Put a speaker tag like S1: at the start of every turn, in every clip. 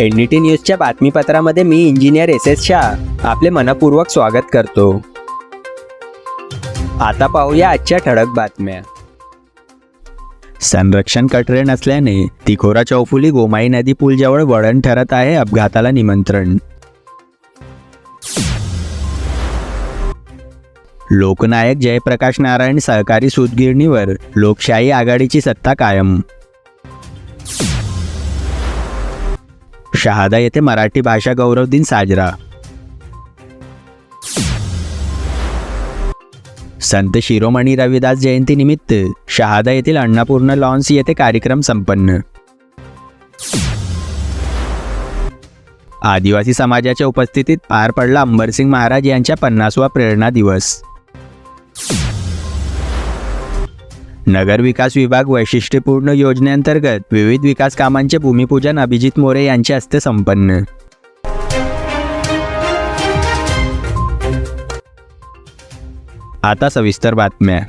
S1: NDT न्यूजच्या बातमीपत्रामध्ये मी इंजिनियर एस एस शाह. आपले मनपूर्वक स्वागत करतो. आता पाहूया आजच्या ठळक बातम्या. संरक्षण कटरे नसल्याने तिखोरा चौफुली गोमाई नदी पूलजवळ वळण ठरत आहे अपघाताला निमंत्रण. लोकनायक जयप्रकाश नारायण सहकारी सूतगिरणीवर लोकशाही आघाडीची सत्ता कायम. शहादा येथे मराठी भाषा गौरव दिन साजरा. संत शिरोमणी रविदास जयंतीनिमित्त शहादा येथील अन्नपूर्ण लॉन्स येथे कार्यक्रम संपन्न. आदिवासी समाजाच्या उपस्थितीत पार पडला अंबरसिंग महाराज यांच्या पन्नासवा प्रेरणा दिवस. नगर विकास विभाग वैशिष्ट्यपूर्ण योजनेअंतर्गत विविध विकास कामांचे भूमिपूजन अभिजित मोरे यांच्या हस्ते संपन्न. आता सविस्तर बातम्या.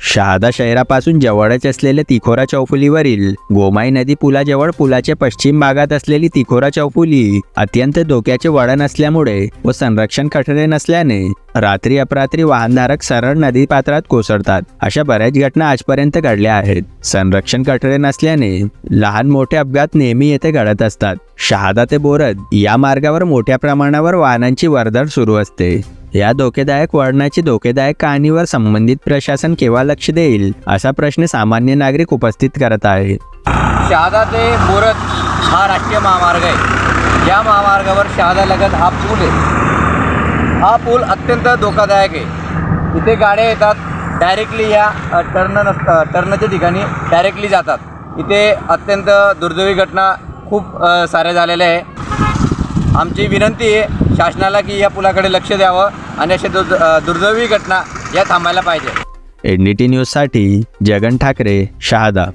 S1: शहादा शहरापासून जवळच असलेल्या तिखोरा चौफुलीवरील गोमाई नदी पुलाजवळ पुलाच्या पश्चिम भागात असलेली तिखोरा चौफुली अत्यंत धोक्याचे वळण असल्यामुळे व संरक्षण खटरे नसल्याने रात्री अपरात्री वाहनधारक सरळ नदी पात्रात कोसळतात. अशा बऱ्याच घटना आजपर्यंत घडल्या आहेत. संरक्षण कठडे नसल्याने लहान मोठे अपघात नेहमी येथे घडत असतात. शहादा ते बोरद या मार्गावर मोठ्या प्रमाणावर वाहनांची वर्दळ सुरू असते. या धोकेदायक वळणाची धोकेदायक कहाणीवर संबंधित प्रशासन केव्हा लक्ष देईल असा प्रश्न सामान्य नागरिक उपस्थित करत आहेत.
S2: शहादा ते बोरद हा राष्ट्रीय महामार्ग आहे. या महामार्गावर शहादा लगत हा पूल आहे. हा पूल अत्यंत धोकादायक आहे. इथे गाड्या येतात डायरेक्टली या टर्न नस टर्नच्या ठिकाणी डायरेक्टली जातात. इथे अत्यंत दुर्दैवी घटना खूप साऱ्या झालेल्या आहे. आमची विनंती आहे शासनाला की या पुलाकडे लक्ष द्यावं आणि अशा दुर्द दुर्दैवी घटना या थांबायला पाहिजे.
S1: एन डी टी न्यूजसाठी जगन ठाकरे शहादा.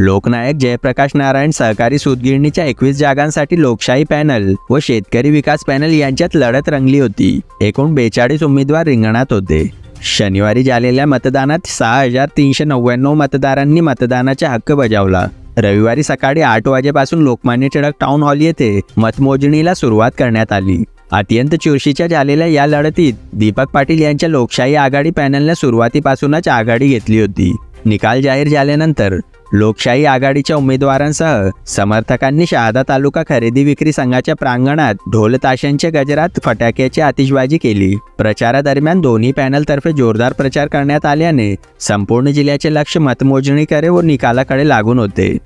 S1: लोकनायक जयप्रकाश नारायण सहकारी सूतगिरणीच्या एकवीस जागांसाठी लोकशाही पॅनल व शेतकरी विकास पॅनल यांच्यात लढत रंगली होती. एकूण बेचाळीस उमेदवार रिंगणात होते. शनिवारी झालेल्या मतदानात सहा हजार तीनशे नव्याण्णव मतदारांनी मतदानाचा हक्क बजावला. रविवारी सकाळी आठ वाजेपासून लोकमान्य टिळक टाउन हॉल येथे मतमोजणीला सुरुवात करण्यात आली. अत्यंत चुरशीच्या झालेल्या या लढतीत दीपक पाटील यांच्या लोकशाही आघाडी पॅनलने सुरुवातीपासूनच आघाडी घेतली होती. निकाल जाहीर झाल्यानंतर लोकशाही आघाडीच्या उमेदवारांसह समर्थकांनी शहादा तालुका खरेदी विक्री संघाच्या प्रांगणात ढोल ताशांच्या गजरात फटाक्याची आतिषबाजी केली. प्रचारादरम्यान दोन्ही पॅनलतर्फे जोरदार प्रचार करण्यात आल्याने संपूर्ण जिल्ह्याचे लक्ष मतमोजणीकडे व निकालाकडे लागून होते.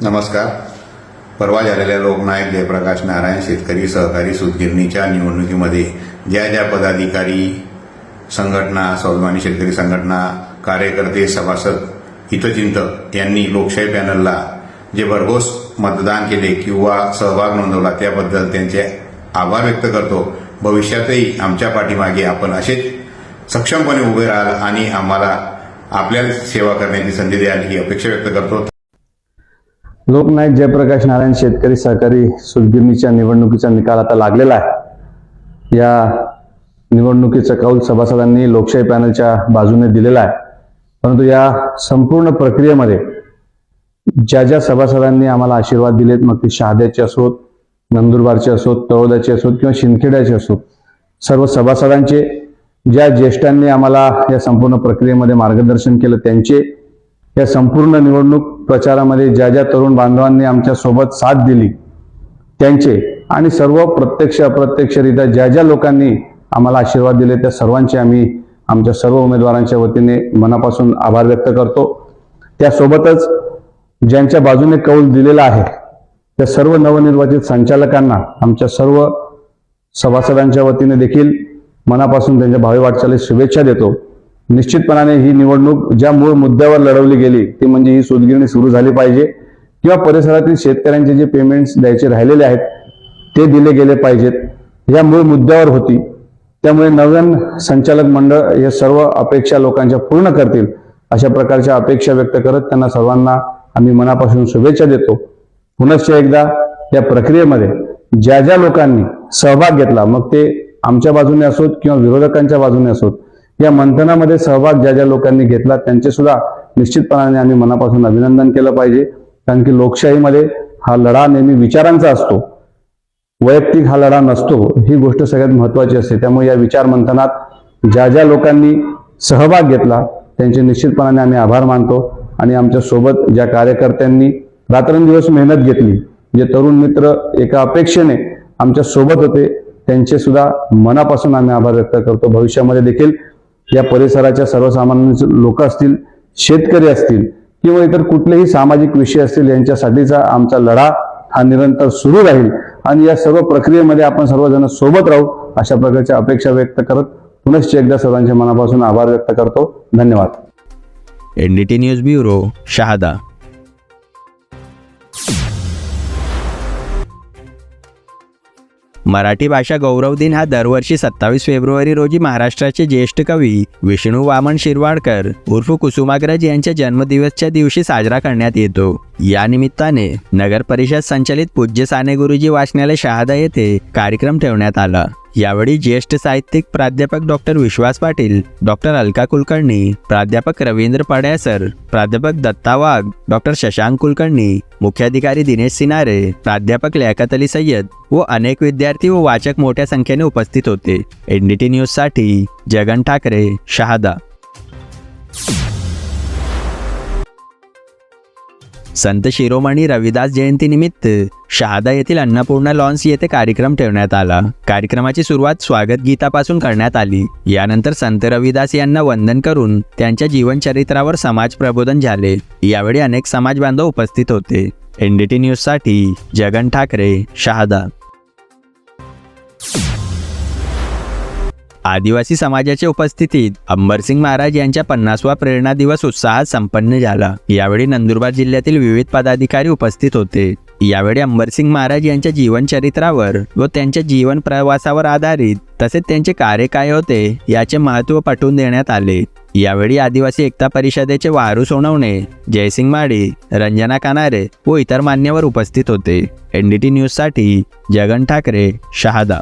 S3: नमस्कार. परवा झालेल्या लोकनायक जयप्रकाश नारायण शेतकरी सहकारी सुतगिरणीच्या निवडणुकीमध्ये ज्या ज्या पदाधिकारी संघटना स्वाभिमानी शेतकरी संघटना कार्यकर्ते सभासद हितचिंतक यांनी लोकशाही पॅनलला जे भरघोस मतदान केले किंवा सहभाग नोंदवला त्याबद्दल त्यांचे आभार व्यक्त करतो. भविष्यातही आमच्या पाठीमागे आपण असेच सक्षमपणे उभे राहाल आणि आम्हाला आपल्याला सेवा करण्याची संधी द्याल ही अपेक्षा व्यक्त करतो.
S4: लोकनायक जयप्रकाश नारायण शेतकरी सहकारी सुदगिरणीच्या निवडणुकीचा निकाल आता लागलेला आहे. या निवडणुकीचा कौल सभासदांनी लोकशाही पॅनलच्या बाजूने दिलेला आहे. परंतु या संपूर्ण प्रक्रियेमध्ये ज्या ज्या सभासदांनी आम्हाला आशीर्वाद दिलेत मग ते शहाद्याचे असोत नंदुरबारचे असोत तळोद्याचे असोत किंवा शिंदखेड्याचे असोत सर्व सभासदांचे ज्या ज्येष्ठांनी आम्हाला या संपूर्ण प्रक्रियेमध्ये मार्गदर्शन केलं त्यांचे या संपूर्ण निवडणूक प्रचारामध्ये ज्या ज्या तरुण बांधवांनी आमच्यासोबत साथ दिली त्यांचे आणि सर्व प्रत्यक्ष अप्रत्यक्षरित्या ज्या ज्या लोकांनी आम्हाला आशीर्वाद दिले त्या सर्वांचे आम्ही आमच्या सर्व उमेदवारांच्या वतीने मनापासून आभार व्यक्त करतो. त्यासोबतच ज्यांच्या बाजूने कौल दिलेला आहे त्या सर्व नवनिर्वाचित संचालकांना आमच्या सर्व सभासदांच्या वतीने देखील मनापासून त्यांच्या भावी वाटचालीस शुभेच्छा देतो. निश्चितपणाने ही निवडणूक ज्या मूळ मुद्द्यावर लढवली गेली ती म्हणजे ही सूतगिरणी सुरू झाली पाहिजे किंवा परिसरातील शेतकऱ्यांचे जे पेमेंट्स द्यायचे राहिलेले आहेत ते दिले गेले पाहिजेत. या मूळ मुद्द्यावर होती. त्यामुळे नवीन संचालक मंडळ हे सर्व अपेक्षा लोकांच्या पूर्ण करतील अशा प्रकारच्या अपेक्षा व्यक्त करत त्यांना सर्वांना आम्ही मनापासून शुभेच्छा देतो. पुनश्च एकदा या प्रक्रियेमध्ये ज्या ज्या लोकांनी सहभाग घेतला मग ते आमच्या बाजूने असोत किंवा विरोधकांच्या बाजूने असोत या मंथनामध्ये सहभाग ज्या ज्या लोकांनी घेतला त्यांचे सुद्धा निश्चितपणाने आम्ही मनापासून अभिनंदन केलं पाहिजे. कारण की लोकशाहीमध्ये हा लढा नेहमी विचारांचा असतो. वैयक्तिक हा लढा नसतो ही गोष्ट सगळ्यात महत्वाची असते. त्यामुळे या विचार मंथनात ज्या ज्या लोकांनी सहभाग घेतला त्यांचे निश्चितपणाने आम्ही आभार मानतो आणि आमच्यासोबत ज्या कार्यकर्त्यांनी रात्रंदिवस मेहनत घेतली जे तरुण मित्र एका अपेक्षेने आमच्यासोबत होते त्यांचे सुद्धा मनापासून आम्ही आभार व्यक्त करतो. भविष्यामध्ये देखील या परिसराच्या सर्वसामान्य लोक असतील शेतकरी असतील किंवा इतर कुठलेही सामाजिक विषय असतील यांच्यासाठीचा आमचा लढा हा निरंतर सुरू राहील. आणि या सर्व प्रक्रियेमध्ये आपण सर्वजण सोबत राहू अशा प्रकारच्या अपेक्षा व्यक्त करत पुनश्च एकदा सर्वांच्या मनापासून आभार व्यक्त करतो. धन्यवाद.
S1: NDT news bureau Shahada. Marathi भाषा गौरव दिन हा दरवर्षी सत्तावीस फेब्रुवारी रोजी महाराष्ट्राचे ज्येष्ठ कवी विष्णू वामन शिरवाडकर उर्फ कुसुमाग्रज यांच्या जन्मदिवसच्या दिवशी साजरा करण्यात येतो. या निमित्ताने नगर परिषद संचलित पूज्य साने गुरुजी वाचनालय शहादा येथे कार्यक्रम ठेवण्यात आला. यावेळी ज्येष्ठ साहित्यिक प्राध्यापक डॉक्टर विश्वास पाटील डॉक्टर अलका कुलकर्णी प्राध्यापक रवींद्र पाड्यासर प्राध्यापक दत्ता वाघ डॉक्टर शशांक कुलकर्णी मुख्याधिकारी दिनेश सिनारे प्राध्यापक लियाकत अली सय्यद व अनेक विद्यार्थी व वाचक मोठ्या संख्येने उपस्थित होते. एनडीटी न्यूजसाठी जगन ठाकरे शहादा. संत शिरोमणी रविदास जयंतीनिमित्त शहादा येथील अन्नपूर्णा लॉन्स येथे कार्यक्रम ठेवण्यात आला. कार्यक्रमाची सुरुवात स्वागत गीतापासून करण्यात आली. यानंतर संत रविदास यांना वंदन करून त्यांच्या जीवनचरित्रावर समाज प्रबोधन झाले. यावेळी अनेक समाज बांधव उपस्थित होते. एनडीटी न्यूजसाठी जगन ठाकरे शहादा. आदिवासी समाजाच्या उपस्थितीत अंबरसिंग महाराज यांच्या पन्नासवा प्रेरणा दिवस उत्साहात संपन्न झाला. यावेळी नंदुरबार जिल्ह्यातील विविध पदाधिकारी उपस्थित होते. यावेळी अंबरसिंग महाराज यांच्या जीवनचरित्रावर व त्यांच्या जीवन प्रवासावर आधारित तसेच त्यांचे कार्य काय होते याचे महत्त्व पटवून देण्यात आले. यावेळी आदिवासी एकता परिषदेचे वारू सोनवणे जयसिंग माडी रंजना कानारे व इतर मान्यवर उपस्थित होते. एनडीटी न्यूजसाठी जगन ठाकरे शहादा.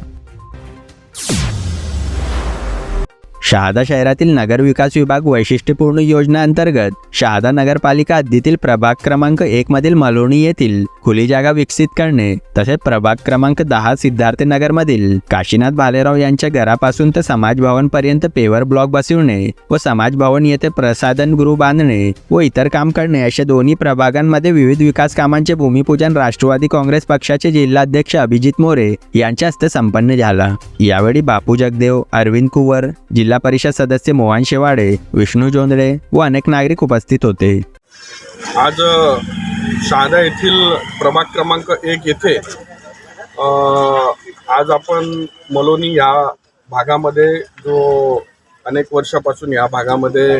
S1: शहादा शहरातील नगर विकास विभाग वैशिष्ट्यपूर्ण योजना अंतर्गत शहादा नगरपालिका हद्दीतील प्रभाग क्रमांक एक मधील मलोणी येथील खुली जागा विकसित करणे तसेच प्रभाग क्रमांक दहा सिद्धार्थनगर मधील काशीनाथ भालेराव यांच्या घरापासून तर समाज भवन पर्यंत पेवर ब्लॉक बसविणे व समाज भवन येथे प्रसाधन गृह बांधणे व इतर काम करणे अशा दोन्ही प्रभागांमध्ये विविध विकास कामांचे भूमिपूजन राष्ट्रवादी काँग्रेस पक्षाचे जिल्हाध्यक्ष अभिजित मोरे यांच्या हस्ते संपन्न झाला. यावेळी बापू जगदेव अरविंद कुवर जिल्हा जिल्हा परिषद सदस्य मोहन शेवाडे विष्णू जोंधळे व अनेक नागरिक उपस्थित होते.
S5: आज शहादा येथील प्रभाग क्रमांक एक येथे आज आपण मलोनी या भागामध्ये जो अनेक वर्षापासून या भागामध्ये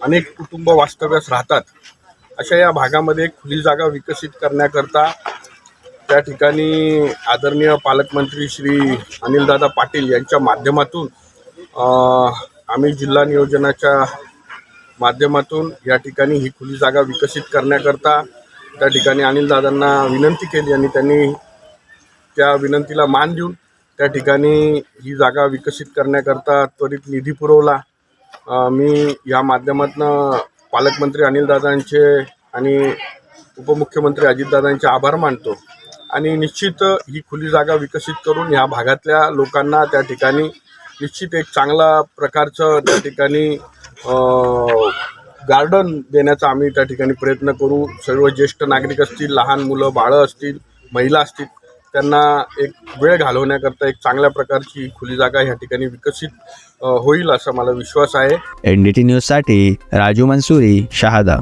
S5: अनेक कुटुंब वास्तव्यास राहतात अशा या भागामध्ये खुली जागा विकसित करण्याकरता त्या ठिकाणी आदरणीय पालकमंत्री श्री अनिलदादा पाटील यांच्या माध्यमातून आम्ही जिल्हा नियोजनाच्या माध्यमातून या ठिकाणी ही खुली जागा विकसित करण्याकरता त्या ठिकाणी अनिलदादांना विनंती केली आणि त्यांनी त्या विनंतीला मान देऊन त्या ठिकाणी ही जागा विकसित करण्याकरता त्वरित निधी पुरवला. मी या माध्यमातून पालकमंत्री अनिलदादांचे आणि उपमुख्यमंत्री अजितदादांचे आभार मानतो आणि निश्चित ही खुली जागा विकसित करून ह्या भागातल्या लोकांना त्या ठिकाणी निश्चित एक चांगला प्रकारचं त्या ठिकाणी गार्डन देण्याचा आम्ही त्या ठिकाणी प्रयत्न करू. सर्व ज्येष्ठ नागरिक असतील लहान मुलं बाळं असतील महिला असतील त्यांना एक वेळ घालवण्याकरता एक चांगल्या प्रकारची खुली जागा ह्या ठिकाणी विकसित होईल असा मला विश्वास आहे.
S1: एनडीटी न्यूजसाठी राजू मनसुरी शहादा.